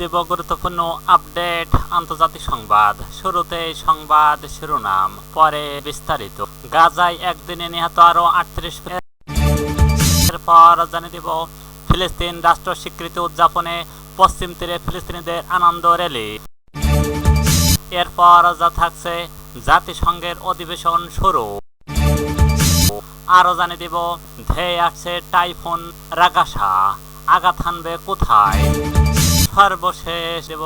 দেব গুরুত্বপূর্ণ আপডেট আন্তর্জাতিক সংবাদ। শুরুতে সংবাদ শিরোনাম, পরে বিস্তারিত। গাজায় একদিনে নিহত আরও আটত্রিশ পর জানিয়ে দেব, ফিলিস্তিন রাষ্ট্র স্বীকৃতি উদযাপনে পশ্চিম তীরে ফিলিস্তিনিদের আনন্দ র্যালি। এরপর যা থাকছে, জাতিসংঘের অধিবেশন শুরু। আরও জানিয়ে দিব, ধেয়ে আসছে টাইফুন রাগাসা। আঘাত হানবে কোথায়? সর্বশেষ দেব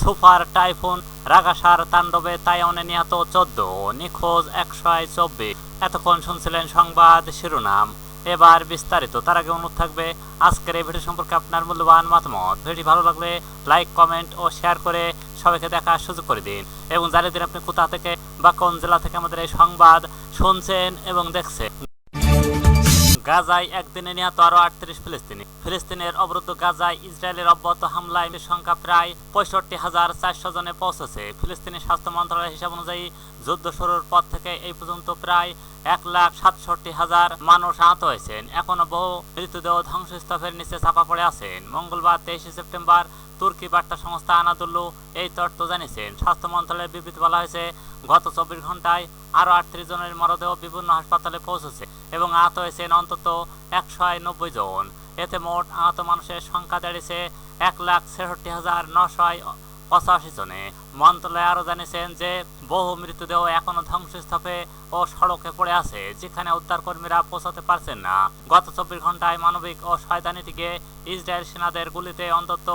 সুপার টাইফুন রাগাসার তাণ্ডবে তাইওয়ানে নিহত চোদ্দ নিখোঁজ একশো চব্বিশ। এতক্ষণ শুনছিলেন সংবাদ শিরোনাম। এবার বিস্তারিত। তার আগে অনুরোধ থাকবে, আজকের এই ভিডিও সম্পর্কে আপনার মূল্যবান মতামত। ভিডিওটি ভালো লাগলে লাইক, কমেন্ট ও শেয়ার করে সবাইকে দেখার সুযোগ করে দিন এবং জানিয়ে দিন আপনি কোথা থেকে বা কোন জেলা থেকে আমাদের এই সংবাদ শুনছেন এবং দেখছেন। গাজায় একদিনে নিহত আরও আটত্রিশ ফিলিস্তিনি। ফিলিস্তিনের অবরুদ্ধ গাজায় ইসরায়েলের অব্যাহত হামলায় সংখ্যা প্রায় পঁয়ষট্টি হাজার চারশো জনে পৌঁছেছে। ফিলিস্তিনি স্বাস্থ্য মন্ত্রণালয়ের হিসাব অনুযায়ী যুদ্ধ শুরুর পর থেকে এই পর্যন্ত প্রায় এক লাখ সাতষট্টি হাজার মানুষ আহত হয়েছেন। এখনও বহু মৃতদেহ ধ্বংসস্তূপের নিচে চাপা পড়ে আছেন। মঙ্গলবার তেইশে সেপ্টেম্বর তুর্কি বার্তা সংস্থা আনাদুল্লু এই তথ্য জানিয়েছেন। স্বাস্থ্য মন্ত্রণালয়ের বিবৃতি বলা হয়েছে, গত চব্বিশ ঘন্টায় আরও আটত্রিশ জনের মরদেহ বিভিন্ন হাসপাতালে পৌঁছেছে এবং আহত হয়েছেন অন্তত একশো নব্বই জন। এতে মোট আহত মানুষের সংখ্যা দাঁড়িয়েছে এক লাখ ছেষট্টি হাজার নশয় পঁচাশি জনে। মন্ত্রণালয় আরও জানিয়েছেন যে, বহু মৃতদেহ এখনও ধ্বংসস্তূপে ও সড়কে পড়ে আছে, যেখানে উদ্ধারকর্মীরা পৌঁছাতে পারছেন না। গত চব্বিশ ঘন্টায় মানবিক ও শয়তানি থেকে ইসরায়েল সেনাদের গুলিতে অন্তত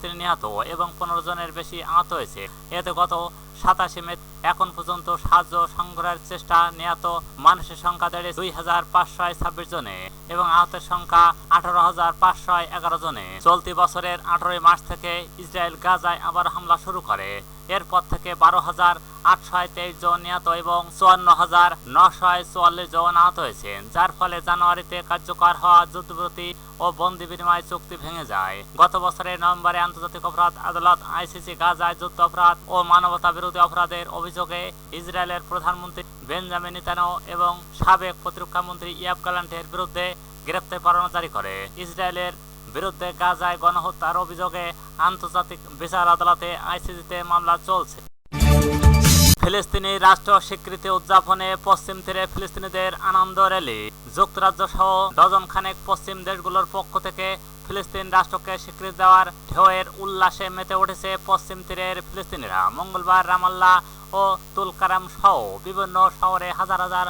তিনি নিহত এবং পনেরো জনের বেশি আহত হয়েছে। এতে গত সাতাশে মে এখন পর্যন্ত সাহায্য সংগ্রহের চেষ্টা নিহত মানুষের সংখ্যা দাঁড়িয়ে দুই হাজার পাঁচশো ছাব্বিশ জনে এবং আহতের সংখ্যা আঠারো হাজার পাঁচশো এগারো জনে। চলতি বছরের আঠারোই মার্চ থেকে ইসরায়েল গাজায় আবার হামলা শুরু করে। এরপর থেকে বারো হাজার আটশো তেইশ জন নিহত এবং চুয়ান্ন হাজার নশো চুয়াল্লিশ জন আহত হয়েছেন, যার ফলে জানুয়ারিতে কার্যকর হওয়া যুদ্ধবিরতি ও বন্দি বিনিময় চুক্তি ভেঙে যায়। গত বছরের নভেম্বরে আন্তর্জাতিক অপরাধ আদালত আইসিসি গাজায় যুদ্ধ অপরাধ ও মানবতা বিরোধী অপরাধের অভিযোগে ইসরায়েলের প্রধানমন্ত্রী বেঞ্জামিন নিতানো এবং সাবেক প্রতিরক্ষা মন্ত্রী ইয়াব গালান্টের বিরুদ্ধে গ্রেপ্তার পরোয়ানা জারি করে। ইসরায়েলের বিরুদ্ধে গাজায় গণহত্যার অভিযোগে আন্তর্জাতিক বিচার আদালতে আইসিসিতে মামলা চলছে। ফিলিস্তিনি রাষ্ট্র স্বীকৃতি উদযাপনে পশ্চিম তীরে ফিলিস্তিনিদের আনন্দ র্যালি। যুক্তরাজ্য সহ ডজন খানেক পশ্চিম দেশগুলোর পক্ষ থেকে ফিলিস্তিন রাষ্ট্রকে স্বীকৃতি দেওয়ার ঢেউয়ের উল্লাসে মেতে উঠেছে পশ্চিম তীরের ফিলিস্তিনিরা। মঙ্গলবার রামাল্লা ও তুলকারাম সহ বিভিন্ন শহরে হাজার হাজার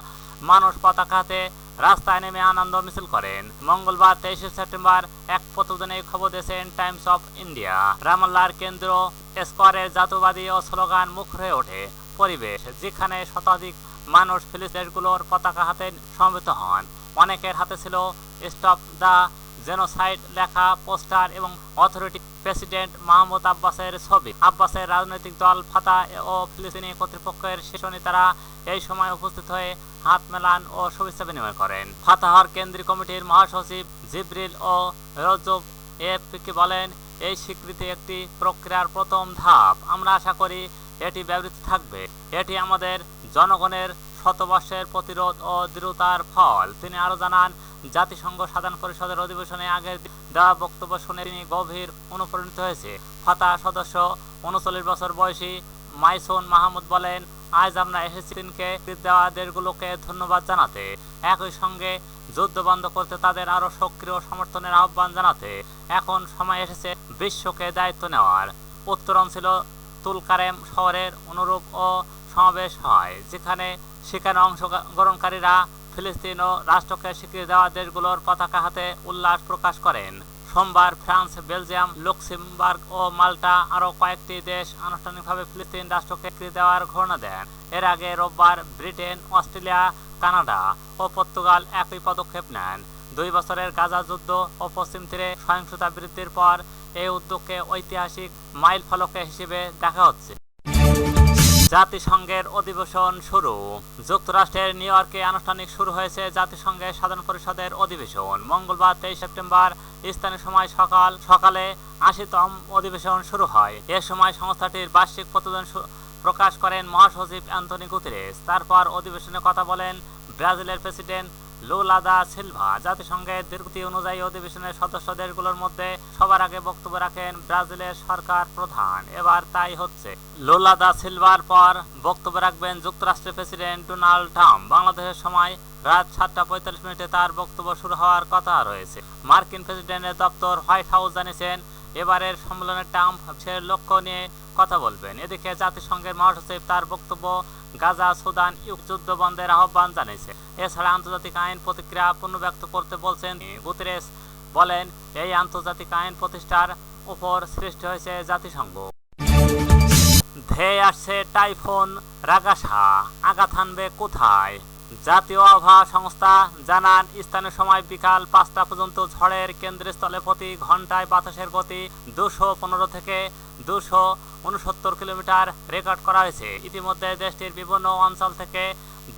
মানুষ পতাকা হাতে রাস্তায় নেমে আনন্দ মিছিল করেন। মঙ্গলবার তেইশে সেপ্টেম্বর এক প্রতিবেদনে খবর দিয়েছেন টাইমস অফ ইন্ডিয়া। রামাল্লার কেন্দ্র, স্কোয়ারের জাতীয়বাদী ও স্লোগান মুখ হয়ে ওঠে। পরিবেশ, যেখানে শতাধিক মানুষ ফিলিস্তিনগুলোর পতাকা হাতে সমবেত হন। অনেকের হাতে ছিল স্টপ দ্য জেনোসাইড লেখা, পোস্টার এবং অথরিটি প্রেসিডেন্ট মাহমুদ আব্বাসের ছবি। আব্বাসের রাজনৈতিক দল ফাতা ও ফিলিস্তিনি কর্তৃপক্ষের শীর্ষ নেতারা এই সময় উপস্থিত হয়ে হাত মেলান ও শুভেচ্ছা বিনিময় করেন। ফাতাহর কেন্দ্রীয় কমিটির মহাসচিব জিব্রিল ও রজব এফকে বলেন, এই স্বীকৃতি একটি প্রক্রিয়ার প্রথম ধাপ। আমরা আশা করি এটি ব্যবহৃত থাকবে। এটি আমাদের জনগণের শতবর্ষের প্রতিরোধ ও দৃঢ়তার ফল। তিনি আরও জানান জাতিসংঘ সাধারণ পরিষদের অধিবেশনে আগের দেওয়া বক্তব্য শুনে তিনি গভীর অনুপ্রাণিত হয়েছে। ফাতা সদস্য উনচল্লিশ বছর বয়সী মাইসুন মাহমুদ বলেন, আজ আমরা এসেছি দিনকে দেওয়া দেশগুলোকে ধন্যবাদ জানাতে। একই সঙ্গে যুদ্ধ বন্ধ করতে তাদের আরও সক্রিয় সমর্থনের আহ্বান জানাতে। এখন সময় এসেছে বিশ্বকে দায়িত্ব নেওয়ার। উত্তরণ ছিল তুলকারেম শহরের অনুরূপ ও সমাবেশ হয়, যেখানে সেখানে অংশগ্রহণকারীরা ফিলিস্তিন ও রাষ্ট্রকে স্বীকৃতি দেওয়া দেশগুলোর পতাকা হাতে উল্লাস প্রকাশ করেন। সোমবার ফ্রান্স, বেলজিয়াম, লুক্সেমবার্গ ও মাল্টা আরও কয়েকটি দেশ আনুষ্ঠানিকভাবে ফিলিস্তিন রাষ্ট্রকে স্বীকৃতি দেওয়ার ঘোষণা দেন। এর আগে রোববার ব্রিটেন, অস্ট্রেলিয়া, কানাডা ও পর্তুগাল একই পদক্ষেপ নেন। দুই বছরের গাজা যুদ্ধ ও পশ্চিম তীরে সহিংসতা বৃদ্ধির পর এই উদ্যোগকে ঐতিহাসিক মাইল ফলকে হিসেবে দেখা হচ্ছে। জাতিসংঘের অধিবেশন শুরু। যুক্তরাষ্ট্রের নিউ ইয়র্কে আনুষ্ঠানিক শুরু হয়েছে জাতিসংঘের সাধারণ পরিষদের অধিবেশন। মঙ্গলবার তেইশ সেপ্টেম্বর স্থানীয় সময় সকাল সকালে আশিতম অধিবেশন শুরু হয়। এ সময় সংস্থাটির বার্ষিক প্রতিবেদন প্রকাশ করেন মহাসচিব অ্যান্থনি গুতেরেস। তারপর অধিবেশনে কথা বলেন ব্রাজিলের প্রেসিডেন্ট লুলা দা সিলভা জাতিসংঘের দীর্ঘতি অনুযায়ী অধিবেশনের সদস্য দেশগুলোর মধ্যে সবার আগে বক্তব্য রাখেন ব্রাজিলের সরকার প্রধান। এবার তাই হচ্ছে। লুলা দা সিলভার পর বক্তব্য রাখবেন যুক্তরাষ্ট্রের প্রেসিডেন্ট ডোনাল্ড ট্রাম্প। বাংলাদেশের সময় রাত সাতটা পঁয়তাল্লিশ মিনিটে তার বক্তব্য শুরু হওয়ার কথা রয়েছে। মার্কিন প্রেসিডেন্টের দপ্তর হোয়াইট হাউস জানিয়েছেন এবারের সম্মেলনে ট্রাম্প সে লক্ষ্য নিয়ে কথা বলবেন। এদিকে জাতিসংঘের মহাসচিব তার বক্তব্য, গাজা, সুদান যুদ্ধ বন্ধের আহ্বান জানিয়েছে। এছাড়া আন্তর্জাতিক আইন প্রতিক্রিয়া পুনর্ব্যক্ত করতে বলছেন গুতেরেস বলেন, এই আন্তর্জাতিক আইন প্রতিষ্ঠার উপর সৃষ্টি হয়েছে জাতিসংঘ। ধেয়ে আসছে টাইফুন, রাগাসা। আঘাত হানবে কোথায়? জাতীয় আবহাওয়া সংস্থা জানান, স্থানীয় সময় বিকাল পাঁচটা পর্যন্ত ঝড়ের কেন্দ্রস্থলে প্রতি ঘন্টায় বাতাসের গতি দুশো পনেরো থেকে দুশো উনসত্তর কিলোমিটার রেকর্ড করা হয়েছে। ইতিমধ্যে দেশটির বিভিন্ন অঞ্চল থেকে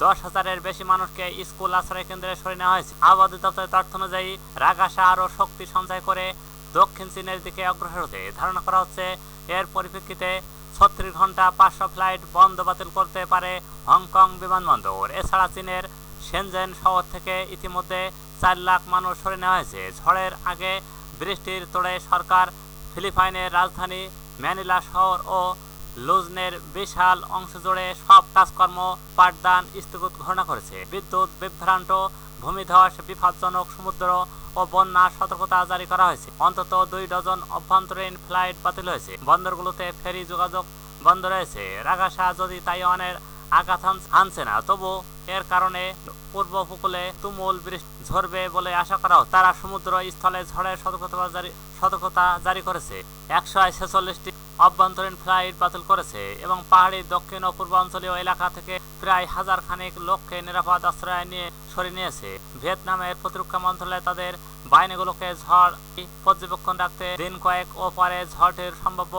দশ হাজারের বেশি মানুষকে স্কুল আশ্রয় কেন্দ্রে সরিয়ে নেওয়া হয়েছে। আবহাওয়া দপ্তরের তথ্য অনুযায়ী, রাগাসা আরও শক্তি সঞ্চয় করে দক্ষিণ চীনের দিকে অগ্রসর হতে ধারণা করা হচ্ছে, এর পরিপ্রেক্ষিতে ছত্রিশ ঘণ্টা পাঁচশো ফ্লাইট বন্ধ বাতিল করতে পারে হংকং বিমানবন্দর। এছাড়া চীনের সেনজেন শহর থেকে ইতিমধ্যে চার লাখ মানুষ সরে নেওয়া হয়েছে। ঝড়ের আগে বৃষ্টির তোড়ে সরকার ফিলিপাইনের রাজধানী ম্যানিলা শহর ও লুজনের বিশাল অংশ জুড়ে সব কাজকর্ম, পাঠদান স্থগিত ঘোষণা করেছে। বিদ্যুৎ বিভ্রান্ত ভূমিধস বিপজ্জনক সমুদ্র ও বন্যা সতর্কতা জারি করা হয়েছে। অন্তত দুই ডজন অভ্যন্তরীণ ফ্লাইট বাতিল হয়েছে। বন্দরগুলোতে ফেরি যোগাযোগ বন্ধ রয়েছে। রাগাসা, যদি তাইওয়ানের আঘাত হানছে না। তবু এর কারণে পূর্ব উপকূলে তুমুল বৃষ্টি ঝরবে বলে আশা করা তারা সমুদ্র স্থলে ঝড়ের সতর্কতা সতর্কতা জারি করেছে। একশো ছেচল্লিশটি অভ্যন্তরীণ ফ্লাইট বাতিল করেছে এবং পাহাড়ি, দক্ষিণ ও পূর্বাঞ্চলীয় এলাকা থেকে প্রায় হাজার খানেক লোককে নিরাপদ আশ্রয় নিয়ে সরিয়ে নিয়েছে। ভিয়েতনামের প্রতিরক্ষা মন্ত্রণালয় তাদের বাহিনীগুলোকে ঝড় পর্যবেক্ষণ রাখতে দিন কয়েক ও পরে ঝড়টির সম্ভাব্য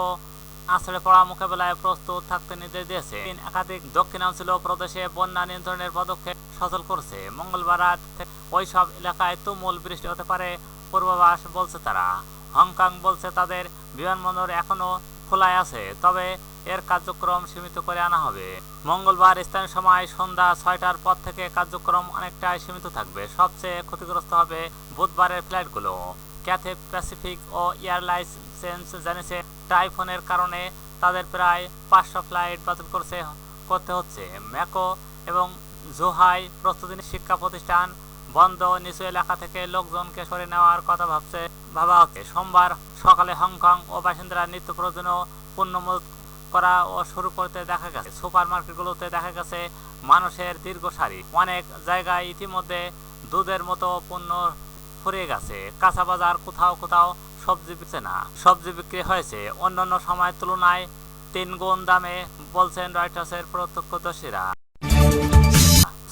আছড়ে পড়া মোকাবেলায় প্রস্তুত থাকতে নির্দেশ দিয়েছে। একাধিক দক্ষিণাঞ্চলীয় প্রদেশে বন্যা নিয়ন্ত্রণের পদক্ষেপ সচল করছে। মঙ্গলবার রাত থেকে ওইসব এলাকায় তুমুল বৃষ্টি হতে পারে, পূর্বাভাস বলছে তারা। হংকং বলছে তাদের বিমানবন্দর এখনও খোলায় আছে, তবে এর কার্যক্রম সীমিত করে আনা হবে। মঙ্গলবার স্থানীয় সময় সন্ধ্যা ছয়টার পর থেকে কার্যক্রম অনেকটাই সীমিত থাকবে। সবচেয়ে ক্ষতিগ্রস্ত হবে বুধবারের ফ্লাইটগুলো। ক্যাথে প্যাসিফিক ও এয়ারলাইন্স জানিয়েছে, টাইফুনের কারণে তাদের প্রায় পাঁচশো ফ্লাইট বাতিল করছে, করতে হচ্ছে। ম্যাকো এবং জোহাই প্রস্তুতি শিক্ষা প্রতিষ্ঠান বন্ধ নিচু এলাকা থেকে লোকজনকে সরে নেওয়ার কথা ভাবছে, ভাবা হচ্ছে। সোমবার সকালে হংকং ও বাসিন্দারা নিত্য প্রয়োজনীয় পণ্য করা ও শুরু করতে দেখা গেছে। সুপার মার্কেটগুলোতে দেখা গেছে মানুষের দীর্ঘ সারি। অনেক জায়গায় ইতিমধ্যে দুধের মতো পণ্য ফুরিয়ে গেছে। কাঁচা বাজার কোথাও কোথাও সবজি বিকছে না। সবজি বিক্রি হয়েছে। অন্যান্য সময়ের তুলনায় তিন গুণ দামে, বলছেন রয়টার্সের প্রত্যক্ষদর্শীরা।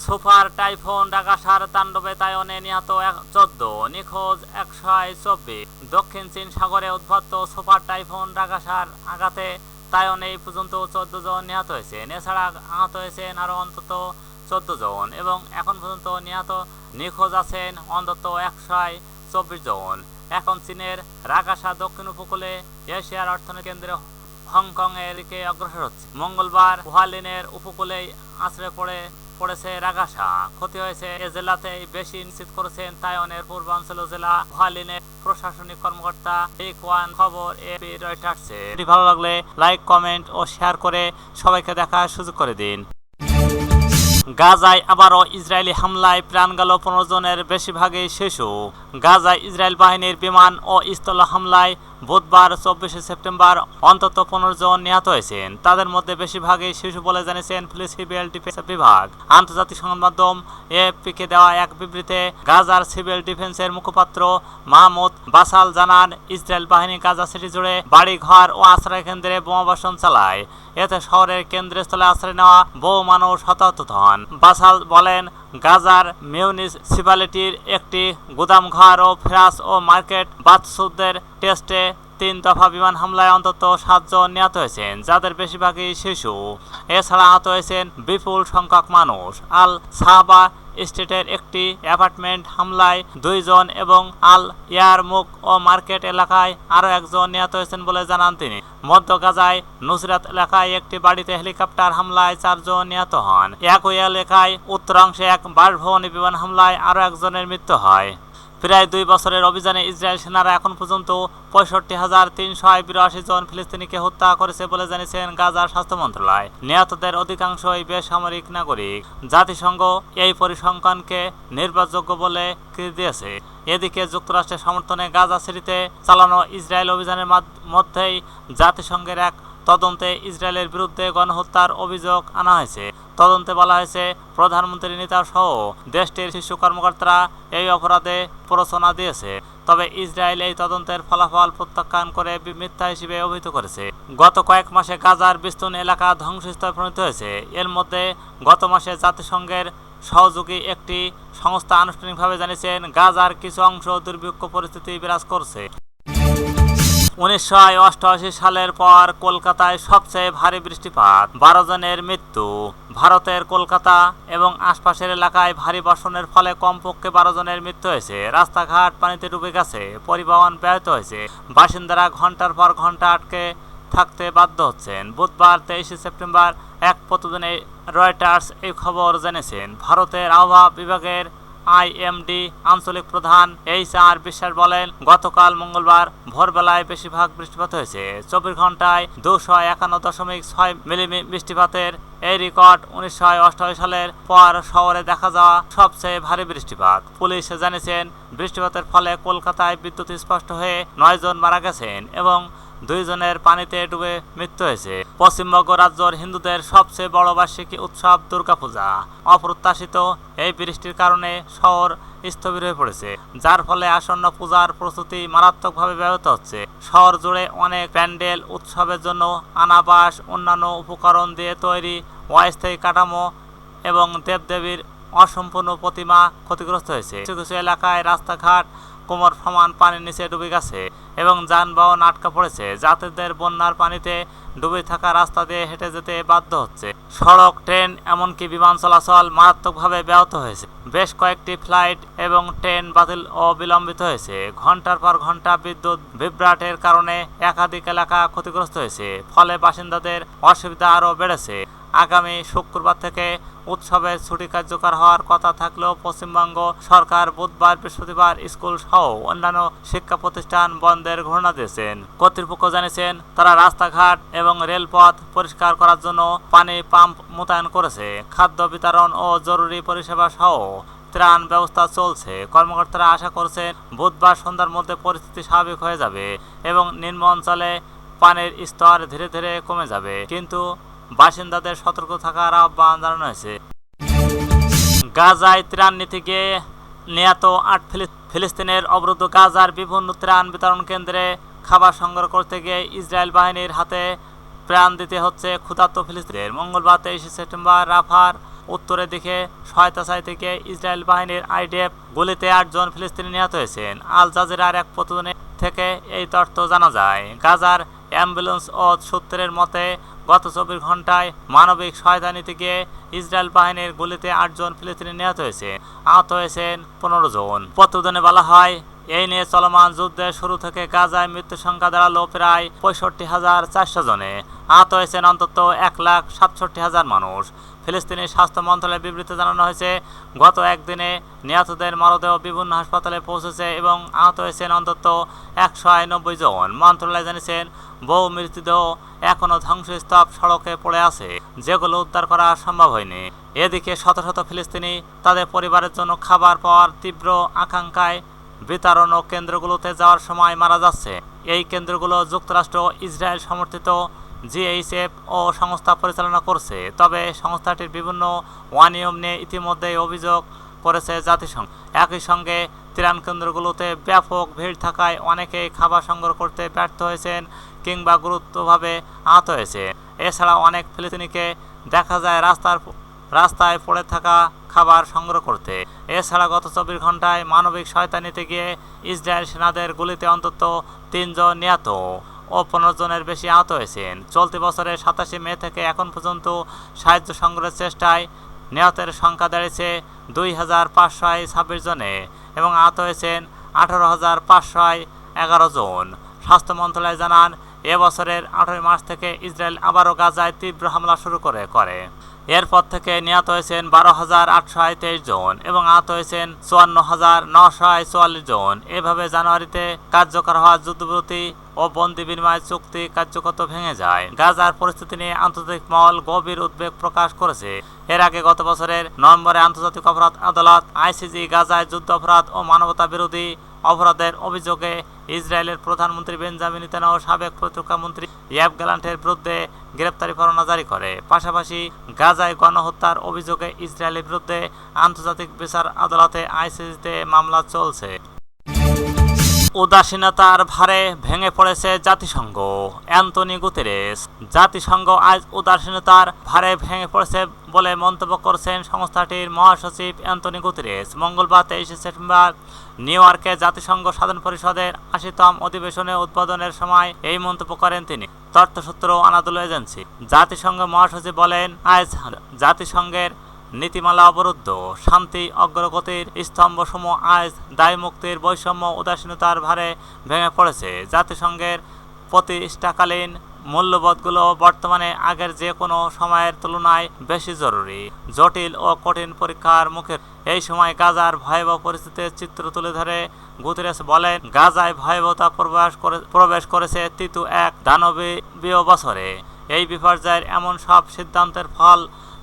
সুপার টাইফুন ডাকাসার তাণ্ডবে তাইওয়ানে নিহত চোদ্দ নিখোঁজ একশো চব্বিশ দক্ষিণ চীন সাগরে উদ্ভূত সুপার টাইফুন ডাকাসার আঘাতে তাইওয়ানে এই পর্যন্ত চোদ্দ জন নিহত হয়েছেন। এছাড়া আহত হয়েছেন আরও অন্তত চোদ্দ জন এবং এখন পর্যন্ত নিহত নিখোঁজ আছেন অন্তত একশো চব্বিশ জন এখন চীনের রাগাসা দক্ষিণ উপকূলে এশিয়ার অর্থনীতি কেন্দ্রে হংকং এর দিকে অগ্রসর হচ্ছে। মঙ্গলবার হুয়ালিনের উপকূলে আশ্রয় পড়ে, পড়েছে রাগাসা। ক্ষতি হয়েছে এ জেলাতে বেশি নিশ্চিত করেছেন তাইওয়ানের পূর্বাঞ্চল জেলা হুয়ালিনের প্রশাসনিক কর্মকর্তা এক ওয়ান খবর এপি রয়টার্সে ভালো লাগলে লাইক, কমেন্ট ও শেয়ার করে সবাইকে দেখার সুযোগ করে দিন। গাজায় আবারও ইসরায়েলি হামলায় প্রাণ গেল পনেরো জনের, বেশিরভাগই শিশু। গাজায় ইসরায়েল বাহিনীর বিমান ও স্থল হামলায় বুধবার চব্বিশে সেপ্টেম্বর অন্তত পনেরো জন নিহত হয়েছেন। তাদের মধ্যে বেশিরভাগই শিশু বলে জানিয়েছেন পুলিশ সিভিল ডিফেন্স বিভাগ। আন্তর্জাতিক সংবাদ মাধ্যম এএফপিকে দেওয়া এক বিবৃতিতে গাজার সিভিল ডিফেন্সের মুখপাত্র মাহমুদ বাসাল জানান, ইসরায়েল বাহিনী গাজা সিটি জুড়ে বাড়ি ঘর ও আশ্রয় কেন্দ্রে বোমাবর্ষণ চালায়। এতে শহরের কেন্দ্রস্থলে আশ্রয় নেওয়া বহু মানুষ হতাহত হন। বাসাল বলেন গাজার মিউনিসিপ্যালিটির একটি গুদামঘর ও ফ্রাস ও মার্কেট বাথসুদের টেস্টে তিন দফা বিমান হামলায় অন্তত সাতজন নিহত হয়েছেন, যাদের বেশিরভাগই শিশু। এছাড়া আহত হয়েছেন বিপুল সংখ্যক মানুষ। আল সাহাবা স্টেটের একটি অ্যাপার্টমেন্ট হামলায় দুইজন এবং আল ইয়ারমুক ও মার্কেট এলাকায় আরও একজন নিহত হয়েছেন বলে জানান তিনি। মধ্য গাজায় নুসরাত এলাকায় একটি বাড়িতে হেলিকপ্টার হামলায় চারজন নিহত হন। একই এলাকায় উত্তরাংশে এক বাসভবনে বিমান হামলায় আরও একজনের মৃত্যু হয়। প্রায় দুই বছরের অভিযানে ইসরায়েল সেনারা এখন পর্যন্ত পঁয়ষট্টি হাজার তিনশো বিরাশি জন ফিলিস্তিনিকে হত্যা করেছে বলে জানিয়েছেন গাজার স্বাস্থ্য মন্ত্রণালয়। নিহতদের অধিকাংশই বেসামরিক নাগরিক। জাতিসংঘ এই পরিসংখ্যানকে নির্ভরযোগ্য বলে দিয়েছে। এদিকে যুক্তরাষ্ট্রের সমর্থনে গাজা সিটিতে চালানো ইসরায়েল অভিযানের মধ্যেই জাতিসংঘের এক তদন্তে ইসরায়েলের বিরুদ্ধে গণহত্যার অভিযোগ আনা হয়েছে। তদন্তে বলা হয়েছে, প্রধানমন্ত্রী নেতা সহ দেশটির শীর্ষ কর্মকর্তারা এই অপরাধে প্ররোচনা দিয়েছে। তবে ইসরায়েল এই তদন্তের ফলাফল প্রত্যাখ্যান করে মিথ্যা হিসেবে অভিহিত করেছে। গত কয়েক মাসে গাজার বিস্তীর্ণ এলাকা ধ্বংসস্তূপে পরিণত হয়েছে। এর মধ্যে গত মাসে জাতিসংঘের সহযোগী একটি সংস্থা আনুষ্ঠানিকভাবে জানিয়েছেন, গাজার কিছু অংশ দুর্ভিক্ষ পরিস্থিতি বিরাজ করছে। উনিশশো অষ্টআশি সালের পর কলকাতায় সবচেয়ে ভারী বৃষ্টিপাত, বারো জনের মৃত্যু। ভারতের কলকাতা এবং আশপাশের এলাকায় ভারী বর্ষণের ফলে কমপক্ষে বারো জনের মৃত্যু হয়েছে। রাস্তাঘাট পানিতে ডুবে গেছে, পরিবহন ব্যাহত হয়েছে। বাসিন্দারা ঘণ্টার পর ঘণ্টা আটকে থাকতে বাধ্য হচ্ছেন। বুধবার তেইশে সেপ্টেম্বর এক প্রতিদিনে রয়টার্স এই খবর জেনেছেন ভারতের আবহাওয়া বিভাগের আইএমডি আঞ্চলিক প্রধান এইচ আর বিশ্বাস বলেন, গতকাল মঙ্গলবার ভোরবেলায় বেশিরভাগ বৃষ্টিপাত হয়েছে। চব্বিশ ঘন্টায় দুশো একান্ন দশমিক ছয় মিলিমি বৃষ্টিপাতের এই রেকর্ড উনিশশো অষ্টআশি সালের পর শহরে দেখা যাওয়া সবচেয়ে ভারী বৃষ্টিপাত। পুলিশ জানিয়েছেন, বৃষ্টিপাতের ফলে কলকাতায় বিদ্যুৎ স্পষ্ট হয়ে নয় জন মারা গেছেন এবং দুইজনের পানিতে ডুবে মৃত্যু হয়েছে। পশ্চিমবঙ্গ রাজ্যের হিন্দুদের সবচেয়ে বড় বার্ষিকী উৎসব দুর্গাপূজা। অপ্রত্যাশিত এই বৃষ্টির কারণে শহর স্থবির হয়ে পড়েছে, যার ফলে আসন্ন পূজার প্রস্তুতি মারাত্মকভাবে ব্যাহত হচ্ছে। শহর জুড়ে অনেক প্যান্ডেল উৎসবের জন্য আনাবাস, অন্যান্য উপকরণ দিয়ে তৈরি অস্থায়ী কাঠামো এবং দেবদেবীর অসম্পূর্ণ প্রতিমা ক্ষতিগ্রস্ত হয়েছে। কিছু কিছু এলাকায় রাস্তাঘাট কোমর সমান পানির নিচে ডুবে গেছে এবং যানবাহন আটকা পড়েছে। যাত্রীদের বন্যার পানিতে ডুবে থাকা রাস্তা দিয়ে হেঁটে যেতে বাধ্য হচ্ছে। সড়ক, ট্রেন এমনকি বিমান চলাচল মারাত্মকভাবে ব্যাহত হয়েছে। বেশ কয়েকটি ফ্লাইট এবং ট্রেন বাতিল ও বিলম্বিত হয়েছে। ঘণ্টার পর ঘণ্টা বিদ্যুৎ বিভ্রাটের কারণে একাধিক এলাকা ক্ষতিগ্রস্ত হয়েছে। ফলে বাসিন্দাদের অসুবিধা আরও বেড়েছে। আগামী শুক্রবার থেকে উৎসবের ছুটি কার্যকর হওয়ার কথা থাকলেও পশ্চিমবঙ্গ সরকার বুধবার বৃহস্পতিবার স্কুল সহ অন্যান্য শিক্ষা প্রতিষ্ঠান বন্ধের ঘোষণা দিয়েছেন। কর্তৃপক্ষ জানিয়েছেন, তারা রাস্তাঘাট এবং রেলপথ পরিষ্কার করার জন্য পানি পাম্প মোতায়েন করেছে। খাদ্য বিতরণ ও জরুরি পরিষেবা সহ ত্রাণ ব্যবস্থা চলছে। কর্মকর্তারা আশা করছেন, বুধবার সন্ধ্যার মধ্যে পরিস্থিতি স্বাভাবিক হয়ে যাবে এবং নিম্ন অঞ্চলে পানির স্তর ধীরে ধীরে কমে যাবে। কিন্তু বাসিন্দাদের সতর্ক থাকার আহ্বান জানানো হয়েছে। গাজায় ত্রাণ নীতিকে নিহত আট ফিলিস্তিনের অবরুদ্ধ গাজার বিভিন্ন ত্রাণ বিতরণ কেন্দ্রে খাবার সংগ্রহ করতে গিয়ে ইসরায়েল বাহিনীর হাতে প্রাণ দিতে হচ্ছে ক্ষুধার্ত ফিলিস্তিনের মঙ্গলবার তেইশে সেপ্টেম্বর রাফার উত্তরের দিকে সহায়তাশাই থেকে ইসরায়েল বাহিনীর আইডিএফ গুলিতে আটজন ফিলিস্তিনি নিহত হয়েছেন। আল জাজিরার এক প্রতিদিনে থেকে এই তথ্য জানা যায়। গাজার অ্যাম্বুলেন্স ও সূত্রের মতে, গত চব্বিশ ঘন্টায় মানবিক সহায়তা নিতে গিয়ে ইসরায়েল বাহিনীর গুলিতে আটজন ফিলিস্তিনি নিহত হয়েছে। আহত হয়েছেন পনেরো জন। প্রতিবেদনে বলা হয় এই নিয়ে চলমান যুদ্ধের শুরু থেকে গাজায় মৃত্যু সংখ্যা দাঁড়াল প্রায় পঁয়ষট্টি হাজার চারশো জনে। আহত হয়েছেন অন্তত এক লাখ সাতষট্টি হাজার মানুষ। ফিলিস্তিনি স্বাস্থ্য মন্ত্রণালয়ের বিবৃতি জানানো হয়েছে, গত একদিনে নিহতদের মরদেহ বিভিন্ন হাসপাতালে পৌঁছেছে এবং আহত হয়েছেন অন্তত একশো নব্বই জন। মন্ত্রণালয় জানিয়েছেন, বহু মৃতদেহ এখনও ধ্বংসস্তূপ সড়কে পড়ে আছে, যেগুলো উদ্ধার করা সম্ভব হয়নি। এদিকে শত শত ফিলিস্তিনি তাদের পরিবারের জন্য খাবার পাওয়ার তীব্র আকাঙ্ক্ষায় বিতরণ কেন্দ্রগুলোতে যাওয়ার সময় মারা যাচ্ছে। এই কেন্দ্রগুলো যুক্তরাষ্ট্র, ইসরায়েল সমর্থিত জিএইচএফ ও সংস্থা পরিচালনা করছে। তবে সংস্থাটির বিভিন্ন অনিয়ম নিয়ে ইতিমধ্যেই অভিযোগ করেছে জাতিসংঘ। একই সঙ্গে ত্রাণ কেন্দ্রগুলোতে ব্যাপক ভিড় থাকায় অনেকেই খাবার সংগ্রহ করতে ব্যর্থ হয়েছেন কিংবা গুরুত্বভাবে আহত হয়েছে। এছাড়া অনেক ফিলিস্তিনিকে দেখা যায় রাস্তার রাস্তায় পড়ে থাকা খাবার সংগ্রহ করতে। এছাড়া গত চব্বিশ ঘন্টায় মানবিক সহায়তা নিতে গিয়ে ইসরায়েল সেনাদের গুলিতে অন্তত তিনজন নিহত ও পনেরো জনের বেশি আহত হয়েছেন। চলতি বছরের সাতাশে মে থেকে এখন পর্যন্ত সাহায্য সংগ্রহের চেষ্টায় নিহতের সংখ্যা দাঁড়িয়েছে দুই হাজার পাঁচশো ছাব্বিশ জনে এবং আহত হয়েছেন আঠারো হাজার পাঁচশো এগারো জন। স্বাস্থ্য মন্ত্রণালয় জানান এবছরের আঠারোই মার্চ থেকে ইসরায়েল আবারও গাজায় তীব্র হামলা শুরু করে করে। এরপর থেকে নিহত হয়েছেন বারো হাজার আটশো তেইশ জন এবং আহত হয়েছেন চুয়ান্ন হাজার নশো চুয়াল্লিশ জন। এভাবে জানুয়ারিতে কার্যকর হওয়া যুদ্ধবিরতি ও বন্দি বিনিময় চুক্তি কার্যকত ভেঙে যায়। গাজার পরিস্থিতি নিয়ে আন্তর্জাতিক মহল গভীর উদ্বেগ প্রকাশ করেছে। এর আগে গত বছরের নভেম্বরে আন্তর্জাতিক অপরাধ আদালত আইসিজি, গাজায় যুদ্ধ অপরাধ ও মানবতা বিরোধী অপরাধের অভিযোগে ইসরায়েলের প্রধানমন্ত্রী বেঞ্জামিন নেতানিয়াহু সাবেক প্রতিরক্ষা মন্ত্রী ইয়াব গ্যালান্টের বিরুদ্ধে গ্রেপ্তারি পরোয়ানা জারি করে। পাশাপাশি গাজায় গণহত্যার অভিযোগে ইসরায়েলের বিরুদ্ধে আন্তর্জাতিক বিচার আদালতে আইসিসিতে মামলা চলছে। উদাসীনতার ভারে ভেঙে পড়েছে জাতিসংঘ। অ্যান্টনি গুতেরেস, জাতিসংঘ আজ উদাসীনতার ভারে ভেঙে পড়েছে বলে মন্তব্য করেছেন সংস্থাটির মহাসচিব অ্যান্টনি গুতেরেস। মঙ্গলবার তেইশে সেপ্টেম্বর নিউ ইয়র্কে জাতিসংঘ সাধারণ পরিষদের আশিতম অধিবেশনে উদ্বোধনের সময় এই মন্তব্য করেন তিনি। তথ্যসূত্র আনাদুল এজেন্সি। জাতিসংঘ মহাসচিব বলেন, আজ জাতিসংঘের নীতিমালা অবরুদ্ধ, শান্তি অগ্রগতির স্তম্ভসমূহ আজ দায় মুক্তির বৈষম্য উদাসীনতার ভারে ভেঙে পড়েছে। জাতিসংঘের প্রতিষ্ঠাকালীন মূল্যবোধগুলো বর্তমানে আগের যে কোনো সময়ের তুলনায় বেশি জরুরি। জটিল ও কঠিন পরীক্ষার মুখে এই সময় গাজার ভয়াবহ পরিস্থিতির চিত্র তুলে ধরে গুতরেস বলেন, গাজায় ভয়াবহতা প্রবেশ করে, প্রবেশ করেছে তৃতীয় এক দানবীয় বছরে। এই বিপর্যয়ের এমন সব সিদ্ধান্তের ফল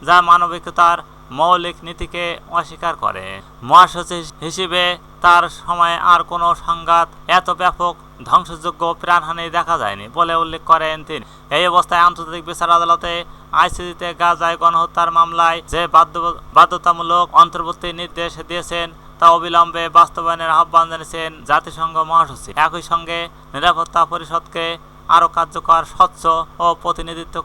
যা মানবিকতার মৌলিক নীতিকে অস্বীকার করে। মহাসচিব হিসেবে তার সময় আর কোনো সংঘাত, এত ব্যাপক ধ্বংসযোগ্য প্রাণহানি দেখা যায়নি বলে উল্লেখ করেন তিনি। এই অবস্থায় আন্তর্জাতিক বিচার আদালতে আইসিসিতে গাজায় গণহত্যার মামলায় যে বাধ্য, বাধ্যতামূলক অন্তর্বর্তী নির্দেশ দিয়েছেন, তা অবিলম্বে বাস্তবায়নের আহ্বান জানিয়েছেন জাতিসংঘ মহাসচিব। একই সঙ্গে নিরাপত্তা পরিষদকে আরও কার্যকর, স্বচ্ছ ও প্রতিনিধিত্ব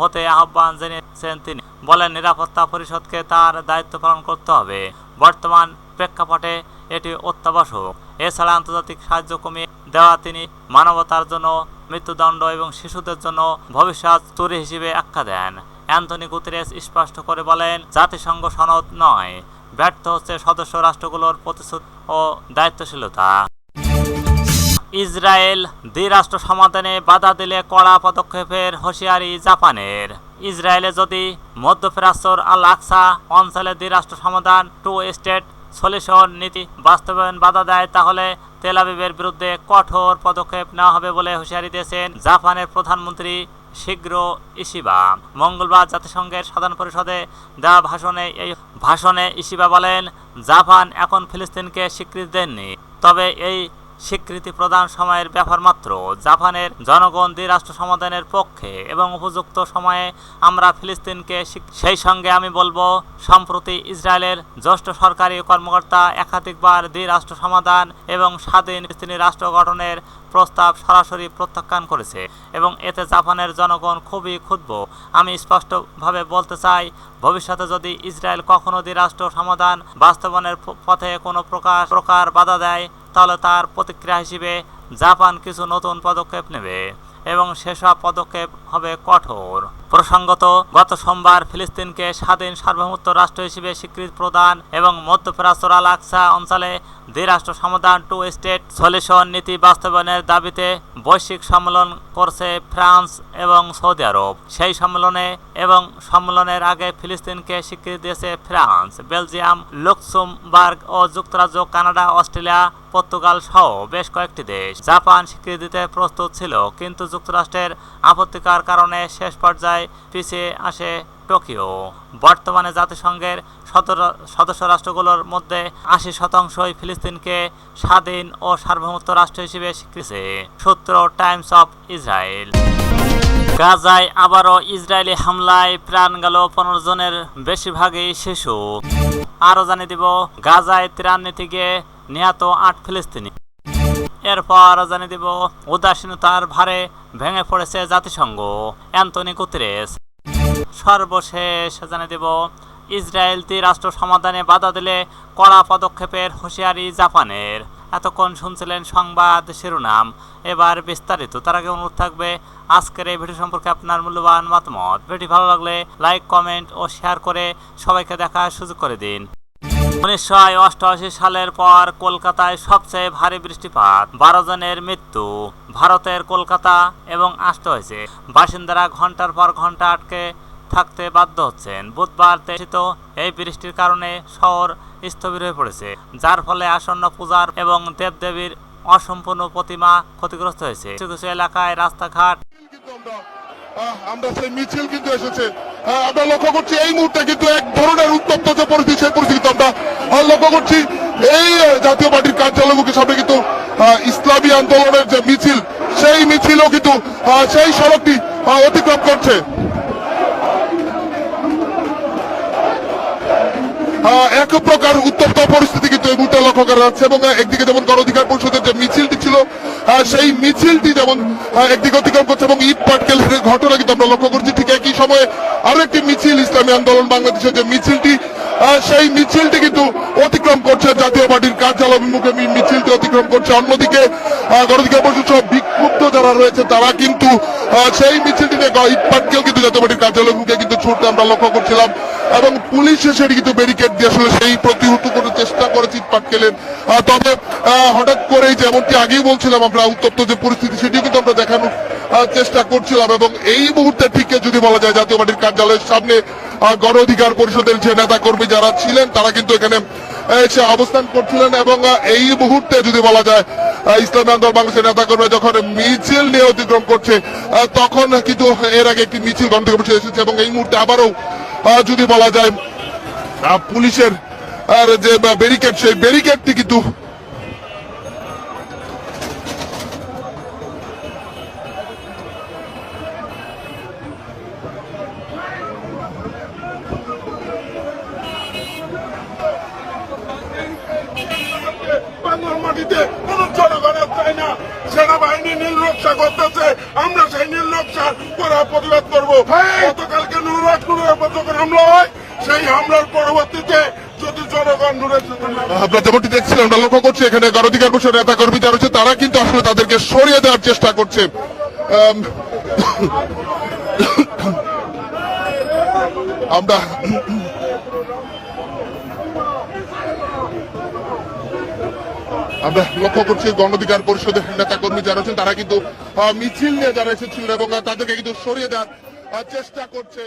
হতে আহ্বান জানিয়েছেন তিনি। বলেন, নিরাপত্তা পরিষদকে তার দায়িত্ব পালন করতে হবে। বর্তমান প্রেক্ষাপটে এটি অত্যাবশ্যক। এছাড়া আন্তর্জাতিক সাহায্য কমিয়ে দেওয়া তিনি মানবতার জন্য, মৃত্যুদণ্ড এবং শিশুদের জন্য ভবিষ্যৎ চুরি হিসেবে আখ্যা দেন। অ্যান্থনি গুতেরেস স্পষ্ট করে বলেন, জাতিসংঘ সনদ নয়, ব্যর্থ হচ্ছে সদস্য রাষ্ট্রগুলোর প্রতিশ্রুতি ও দায়িত্বশীলতা। ইসরায়েল দ্বিরাষ্ট্র সমাধানে বাধা দিলে কড়া পদক্ষেপের হুঁশিয়ারি জাপানের। ইসরায়েলে যদি মধ্যপ্রাচ্যর আল আকসা অঞ্চলে দ্বিরাষ্ট্র সমাধান টু স্টেট সলিউশন নীতি বাস্তবায়ন বাধা দেয়, তাহলে তেলাবিবের বিরুদ্ধে কঠোর পদক্ষেপ নেওয়া হবে বলে হুঁশিয়ারি দিয়েছেন জাপানের প্রধানমন্ত্রী শীঘ্র ইসিবা মঙ্গলবার জাতিসংঘের সাধারণ পরিষদে দেওয়া ভাষণে এই ভাষণে ইসিবা বলেন, জাপান এখন ফিলিস্তিনকে স্বীকৃতি দেননি। তবে এই স্বীকৃতি প্রদান সময়ের ব্যাপার মাত্র। জাপানের জনগণ দ্বিরাষ্ট্র সমাধানের পক্ষে এবং উপযুক্ত সময়ে আমরা ফিলিস্তিনকে সেই সঙ্গে আমি বলব, সম্প্রতি ইসরায়েলের জ্যেষ্ঠ সরকারি কর্মকর্তা একাধিকবার দ্বিরাষ্ট্র সমাধান এবং স্বাধীন ফিলিস্তিনি রাষ্ট্র গঠনের প্রস্তাব সরাসরি প্রত্যাখ্যান করেছে এবং এতে জাপানের জনগণ খুবই ক্ষুব্ধ। আমি স্পষ্টভাবে বলতে চাই, ভবিষ্যতে যদি ইসরায়েল কখনো দ্বিরাষ্ট্র সমাধান বাস্তবায়নের পথে কোনো প্রকার প্রকার বাধা দেয় তাহলে তার প্রতিক্রিয়া হিসেবে জাপান কিছু নতুন পদক্ষেপ নেবে এবং সেসব পদক্ষেপ হবে কঠোর। প্রসঙ্গত, গত সোমবার ফিলিস্তিনকে স্বাধীন সার্বভৌমত্ব রাষ্ট্র হিসেবে স্বীকৃতি প্রদান এবং মধ্যপ্রাচ্যর আল আকসা অঞ্চলে দ্বিরাষ্ট্র সমাধান টু স্টেট সলিউশন নীতি বাস্তবায়নের দাবিতে বৈশ্বিক সম্মেলন করছে ফ্রান্স এবং সৌদি আরব। সেই সম্মেলনে এবং সম্মেলনের আগে ফিলিস্তিনকে স্বীকৃতি দিয়েছে ফ্রান্স, বেলজিয়াম, লুক্সেমবার্গ ও যুক্তরাজ্য, কানাডা, অস্ট্রেলিয়া, পর্তুগাল সহ বেশ কয়েকটি দেশ। জাপান স্বীকৃতি দিতে প্রস্তুত ছিল, কিন্তু যুক্তরাষ্ট্রের আপত্তিকার কারণে শেষ পর্যায়ে পিছিয়ে আসে টোকিও। বর্তমানে জাতিসংঘের সদস্য রাষ্ট্রগুলোর মধ্যে আশি শতাংশই ফিলিস্তিনকে স্বাধীন ও সার্বভৌমত্ব রাষ্ট্র হিসেবে স্বীকৃতি, সূত্র টাইমস অফ ইসরায়েল। গাজায় আবারও ইসরায়েলি হামলায় প্রাণ গেল পনেরো জনের, বেশিরভাগই শিশু। আরও জানিয়ে দিব, গাজায় ত্রাণ নীতিকে নিহত আট ফিলিস্তিনি। এরপর জানিয়ে দিব, উদাসীনতার ভারে ভেঙে পড়েছে জাতিসংঘ। Antonio Guterres. সর্বশেষ জানিয়ে দেব, ইসরায়েল রাষ্ট্র সমাধানে বাধা দিলে কড়া পদক্ষেপের হুঁশিয়ারি জাপানের। এতক্ষণ শুনছিলেন সংবাদ শিরোনাম। এবার বিস্তারিত। তার আগে অনুরোধ থাকবে, আজকের এই ভিডিও সম্পর্কে আপনার মূল্যবান মতামত। ভিডিও ভালো লাগলে লাইক, কমেন্ট ও শেয়ার করে সবাইকে দেখার সুযোগ করে দিন। উনিশশো অষ্টআশি সালের পর কলকাতায় সবচেয়ে ভারী বৃষ্টিপাত, বারো জনের মৃত্যু, ভারতের কলকাতা এবং আসতে হয়েছে। বাসিন্দারা ঘণ্টার পর ঘণ্টা আটকে থাকতে বাধ্য হচ্ছেন। বুধবার এই বৃষ্টির কারণে শহর স্থবির হয়ে পড়েছে, যার ফলে আসন্ন পূজার এবং দেবদেবীর অসম্পূর্ণ প্রতিমা ক্ষতিগ্রস্ত হয়েছে। কিছু কিছু এলাকায় রাস্তাঘাট আমরা সেই মিছিল কিন্তু এসেছে। আমরা লক্ষ্য করছি এই মুহূর্তে কিন্তু এক ধরনের উত্তপ্ত যে পরিস্থিতি, সেই পরিস্থিতি আমরা লক্ষ্য করছি। এই জাতীয় পার্টির কার্যালয়মুখী সামনে কিন্তু ইসলামী আন্দোলনের যে মিছিল, সেই মিছিলও কিন্তু সেই সড়কটি অতিক্রম করছে। এক প্রকার উত্তপ্ত পরিস্থিতি কিন্তু এই মুহূর্তে লক্ষ্য করা যাচ্ছে এবং একদিকে যেমন গণধিকার পরিষদের যে মিছিলটি ছিল সেই মিছিলটি যেমন একদিকে অতিক্রম করছে এবং ইট পাটকেল ঘটনা কিন্তু আমরা লক্ষ্য করছি। ঠিক একই সময়ে আরও একটি মিছিল, ইসলামী আন্দোলন বাংলাদেশের যে মিছিলটি সেই মিছিলটি কিন্তু অতিক্রম করছে জাতীয় পার্টির কার্যালয় অভিমুখে মিছিলটি অতিক্রম করছে। অন্যদিকে আহ, গণ অধিকার পরিষদ সহ বিক্ষুব্ধ যারা রয়েছে তারা কিন্তু সেই মিছিলটি নিয়ে গ- কিন্তু জাতীয় পার্টির কার্যালয় অভিমুখে কিন্তু ছুটতে আমরা লক্ষ্য করছিলাম এবং পুলিশ সেটি কিন্তু ব্যারিকেড দিয়ে আসলে সেই প্রতিহত করার চেষ্টা করেছে ইট পাটকেলের। তবে হঠাৎ করেই যেমনটি আগেই বলছিলাম আমরা উত্তপ্ত যে পরিস্থিতি সেটিও কিন্তু আমরা দেখানোর চেষ্টা করছিলাম এবং এই মুহূর্তে ঠিক যদি বলা যায় জাতীয় পার্টির কার্যালয়ের সামনে গণ অধিকার পরিষদের যে নেতা কর্মী যারা ছিলেন, তারা কিন্তু এখানে এসে অবস্থান করছিলেন এবং এই মুহূর্তে যদি বলা যায় ইসলামী আন্দোলন বাংলাদেশের নেতা কর্মী যখন মিছিল নিয়ে অতিক্রম করছে তখন কিন্তু এর আগে একটি মিছিল গণ পরিষদ এসেছে এবং এই মুহূর্তে আবারও যদি বলা যায় পুলিশের, আর যে ব্যারিকেড, সেই ব্যারিকেডটি কিন্তু মাটিতে কোন জনগণের চাই না। সেনাবাহিনী নীল নকশা করতেছে। আমরা সেই নীল নকশার করা প্রতিবাদ করব। গতকালকে নুরের উপর যখন হামলা হয় সেই হামলার পরবর্তীতে আপনারা যেমনটি দেখছিলেন আমরা লক্ষ্য করছি এখানে গণধিকার পরিষদ নেতা কর্মী যারা রয়েছে তারা কিন্তু আসলে তাদেরকে সরিয়ে দেওয়ার চেষ্টা করছে। আমরা আমরা লক্ষ্য করছি গণধিকার পরিষদের নেতা কর্মী যারা আছেন, তারা কিন্তু মিছিল নিয়ে যারা এসেছিলেন এবং তাদেরকে কিন্তু সরিয়ে দেওয়ার চেষ্টা করছে